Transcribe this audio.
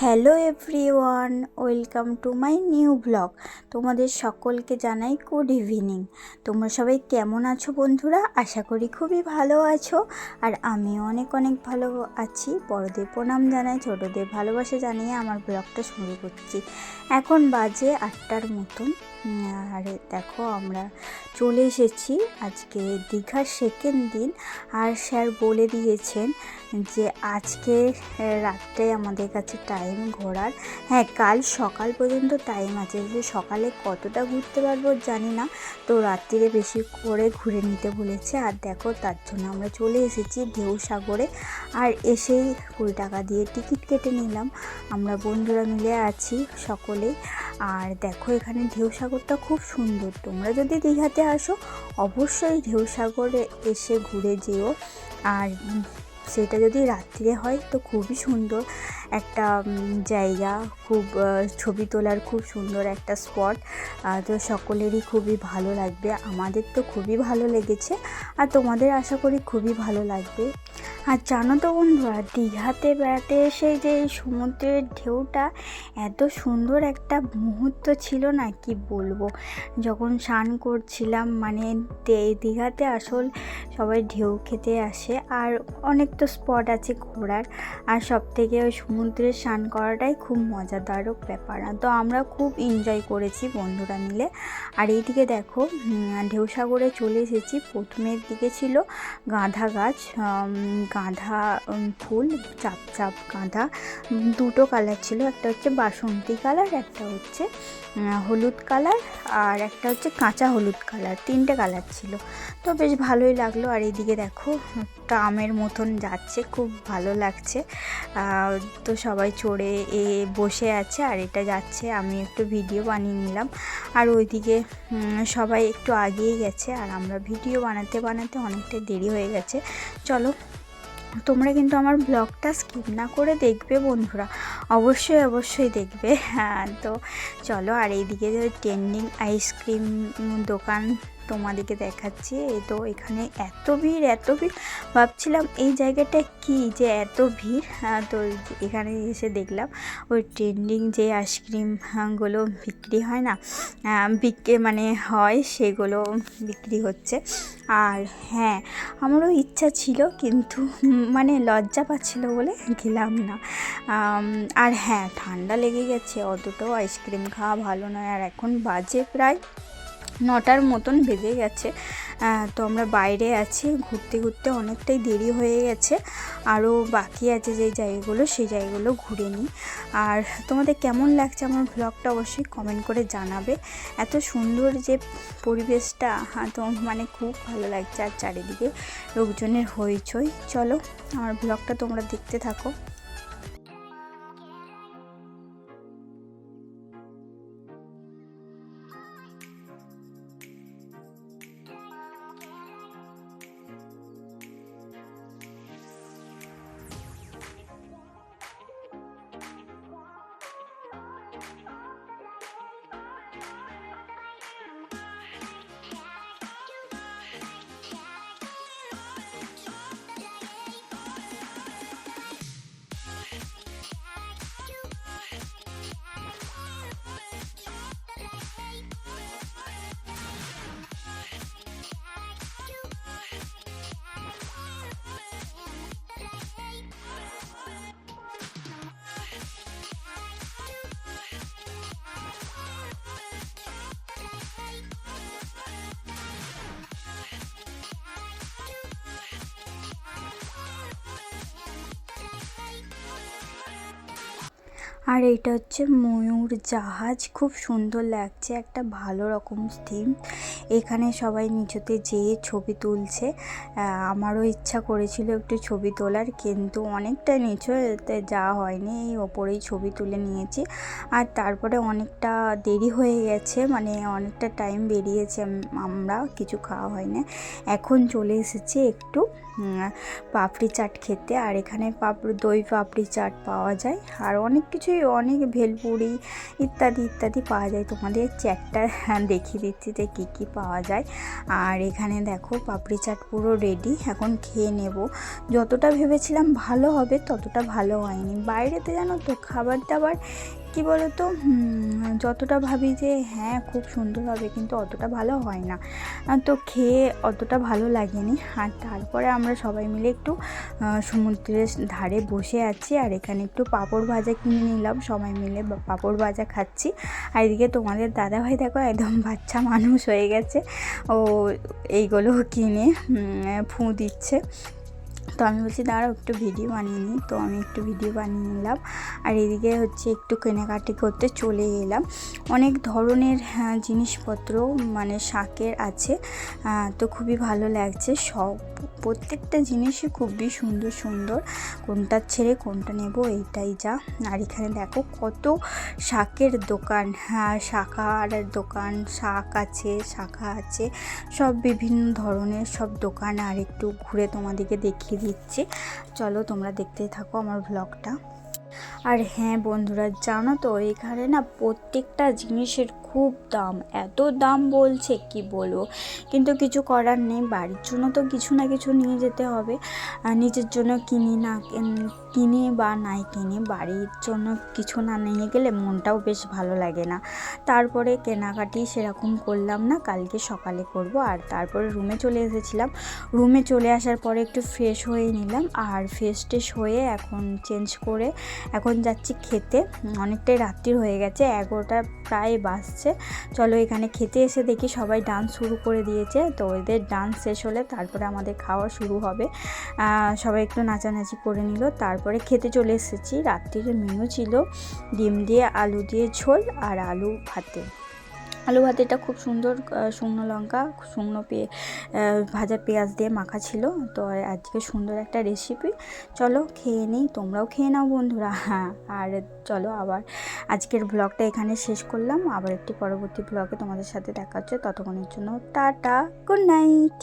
Hello everyone, welcome to my new blog. তোমাদের সকলকে জানাই গুড ইভিনিং তোমরা সবাই কেমন আছো বন্ধুরা? আশা করি খুবই ভালো আছো। আর আমিও অনেক অনেক ভালো আছি। বড়দের প্রণাম জানাই, ছোটদের ভালোবাসা জানিয়ে আমার ব্লগটা শুরু করছি। এখন বাজে আটটার মতন। আর দেখো আমরা চলে এসেছি আজকে দীঘার সেকেন্ড দিন। আর স্যার বলে দিয়েছেন যে আজকে রাত্রে আমাদের কাছে টাইম ঘোরার। হ্যাঁ কাল সকাল পর্যন্ত টাইম আছে। যে সকালে কতটা ঘুরতে পারব জানি না। তো রাত্রিরে বেশি করে ঘুরে নিতে বলেছে। আর দেখো, তার জন্য আমরা চলে এসেছি ঢেউ সাগরে। আর এসেই কুড়ি টাকা দিয়ে টিকিট কেটে নিলাম। আমরা বন্ধুরা মিলে আছি সকলেই আর দেখো, এখানে ঢেউ সাগরটা খুব সুন্দর। তোমরা যদি দীঘাতে আসো, অবশ্যই ঢেউ সাগরে এসে ঘুরে যেও। আর সেটা যদি রাত্রিরে হয় তো খুবই সুন্দর একটা জায়গা। খুব ছবি তোলার খুব সুন্দর একটা স্পট। তো সকলেরই খুবই ভালো লাগবে। আমাদের তো খুবই ভালো লেগেছে। আর তোমাদের আশা করি খুবই ভালো লাগবে। আর জানো তো বন্ধুরা, দীঘাতে বেড়াতে এসে যে এই সমুদ্রের ঢেউটা, এত সুন্দর একটা মুহূর্ত ছিল না, কি বলব? যখন স্নান করছিলাম মানে দীঘাতে আসল সবাই ঢেউ খেতে আসে। আর অনেক তো স্পট আছে ঘোরার, আর সব থেকে ওই সমুদ্রে স্নান করাটাই খুব মজাদারক ব্যাপার। তো আমরা খুব এনজয় করেছি বন্ধুরা মিলে। আর এইদিকে দেখো ঢেউসাগরে চলে এসেছি। প্রথমের দিকে ছিল গাঁধা গাছ গাঁধা ফুল, চাপ চাপ গাঁধা। দুটো কালার ছিল, একটা হচ্ছে বাসন্তী কালার একটা হচ্ছে হলুদ কালার আর একটা হচ্ছে কাঁচা হলুদ কালার তিনটে কালার ছিল। তো বেশ ভালোই লাগল। আর এইদিকে দেখো ট্রামের মতন যাচ্ছে, খুব ভালো লাগছে। তো সবাই চড়ে এ বসে আছে আর এটা যাচ্ছে, আমি একটু ভিডিও বানিয়ে নিলাম। আর ওইদিকে সবাই একটু আগিয়ে গেছে আর আমরা ভিডিও বানাতে বানাতে অনেকটা দেরি হয়ে গেছে। চলো, তোমরা কিন্তু আমার ব্লগটা স্কিপ না করে দেখবে বন্ধুরা, অবশ্যই অবশ্যই দেখবে। হ্যাঁ তো চলো আর এইদিকে ট্রেন্ডিং আইসক্রিম দোকান তোমাদেরকে দেখাচ্ছি। এই তো এখানে এত ভিড় এত ভিড়। ভাবছিলাম এই জায়গাটা কি যে এত ভিড়? হ্যাঁ, তো এখানে এসে দেখলাম ওই ট্রেন্ডিং যে আইসক্রিমগুলো বিক্রি হয় না? বিক্রি মানে হয় সেগুলো বিক্রি হচ্ছে। আর হ্যাঁ আমারও ইচ্ছা ছিল কিন্তু মানে লজ্জা পাচ্ছিল বলে গেলাম না। আর হ্যাঁ ঠান্ডা লেগে গেছে। অতটাও আইসক্রিম খাওয়া ভালো নয়। আর এখন বাজে প্রায় নটার মতন বেজে গেছে। তো আমরা বাইরে আছি ঘুরতে ঘুরতে অনেকটাই দেরি হয়ে গেছে। আরও বাকি আছে যে জায়গাগুলো সেই জায়গাগুলো ঘুরে নিই। আর তোমাদের কেমন লাগছে আমার ব্লগটা অবশ্যই কমেন্ট করে জানাবে। এত সুন্দর যে পরিবেশটা হ্যাঁ, তো মানে খুব ভালো লাগছে। আর চারিদিকে লোকজনের হইচই। চলো আমার ব্লগটা তোমরা দেখতে থাকো। আর এইটা হচ্ছে ময়ূর জাহাজ। খুব সুন্দর লাগছে, একটা ভালো রকম থিম এখানে সবাই নিচেতে যেয়ে ছবি তুলছে। আমারও ইচ্ছা করেছিল একটু ছবি তোলার, কিন্তু অনেকটা নিচুতে যাওয়া হয়নি, এই ওপরেই ছবি তুলে নিয়েছি। আর তারপরে অনেকটা দেরি হয়ে গেছে মানে অনেকটা টাইম বেরিয়েছে, আমরা কিছু খাওয়া হয় না এখন চলে এসেছি একটু পাপড়ি চাট খেতে। আর এখানে পাপড়ি দই পাপড়ি চাট পাওয়া যায়। আর অনেক কিছুই অনেক ভেলপুরি ইত্যাদি ইত্যাদি পাওয়া যায়। তোমাদের চ্যাটটা দেখিয়ে দিচ্ছি যে কী কী পাওয়া যায়। আর এখানে দেখো পাপড়ি চাট পুরো রেডি এখন খেয়ে নেব। যতটা ভেবেছিলাম ভালো হবে, ততটা ভালো হয়নি। বাইরেতে জানো তো খাবার দাবার কি বলো তো যতটা ভাবি যে হ্যাঁ খুব সুন্দর হবে কিন্তু অতটা ভালো হয় না। তো খেয়ে অতটা ভালো লাগেনি। আর তারপরে আমরা সবাই মিলে একটু সমুদ্রের ধারে বসে আছি আর এখানে একটু পাঁপড় ভাজা কিনে নিলাম। সবাই মিলে পাঁপড় ভাজা খাচ্ছি। আর এদিকে তোমাদের দাদাভাই দেখো একদম বাচ্চা মানুষ হয়ে গেছে। ও এইগুলো কিনে ফু দিচ্ছে। তো আমি বলছি দাঁড়াও একটু ভিডিও বানিয়ে নিই। তো আমি একটু ভিডিও বানিয়ে নিলাম। আর এদিকে হচ্ছে একটু কেনাকাটি করতে চলে এলাম। অনেক ধরনের হ্যাঁ, জিনিসপত্র মানে শাকের আছে তো খুবই ভালো লাগছে। সব প্রত্যেকটা জিনিসই খুবই সুন্দর সুন্দর। কোনটা ছেড়ে কোনটা নেব এইটাই যা। আর এখানে দেখো কত শাকের দোকান হ্যাঁ শাখার দোকান শাক আছে শাখা আছে সব বিভিন্ন ধরনের সব দোকান। আর একটু ঘুরে তোমাদেরকে দেখিয়ে দিচ্ছি। চলো তোমরা দেখতেই থাকো আমার ব্লগটা আর হ্যাঁ বন্ধুরা, জানো তো, এখানে না প্রত্যেকটা জিনিসের খুব দাম, এত দাম বলছে, কি বলব? কিন্তু কিছু করার নেই, বাড়ির জন্য তো কিছু না কিছু নিয়ে যেতে হবে। নিজের জন্য কিনি না, কিন- বা নাই কিনে, বাড়ির জন্য কিছু না নিয়ে গেলে মনটাও বেশ ভালো লাগে না। তারপরে কেনাকাটি সেরকম করলাম না, কালকে সকালে করব। আর তারপরে রুমে চলে এসেছিলাম। রুমে চলে আসার পরে একটু ফ্রেশ হয়ে নিলাম। আর ফ্রেশ টেশ হয়ে এখন চেঞ্জ করে এখন যাচ্ছি খেতে। অনেকটাই রাত্রি হয়ে গেছে, এগারোটা প্রায় বাজছে। চলো এখানে খেতে এসে দেখি সবাই ডান্স শুরু করে দিয়েছে। তো ওদের ডান্স শেষ হলে তারপরে আমাদের খাওয়া শুরু হবে। সবাই একটু নাচানাচি করে নিল। তারপরে খেতে চলে এসেছি। রাত্রির মেনু ছিল ডিম দিয়ে, আলু দিয়ে ঝোল আর আলু ভাতে। আলু ভাতেটা খুব সুন্দর শুকনো লঙ্কা, শুকনো পে ভাজা পেঁয়াজ দিয়ে মাখা ছিল। তো আজকে সুন্দর একটা রেসিপি চলো খেয়ে নিই, তোমরাও খেয়ে নাও বন্ধুরা। হ্যাঁ আর চলো আবার আজকের ব্লগটা এখানে শেষ করলাম। আবার একটি পরবর্তী ব্লগে তোমাদের সাথে দেখা হচ্ছে। ততক্ষণের জন্য টাটা গুড নাইট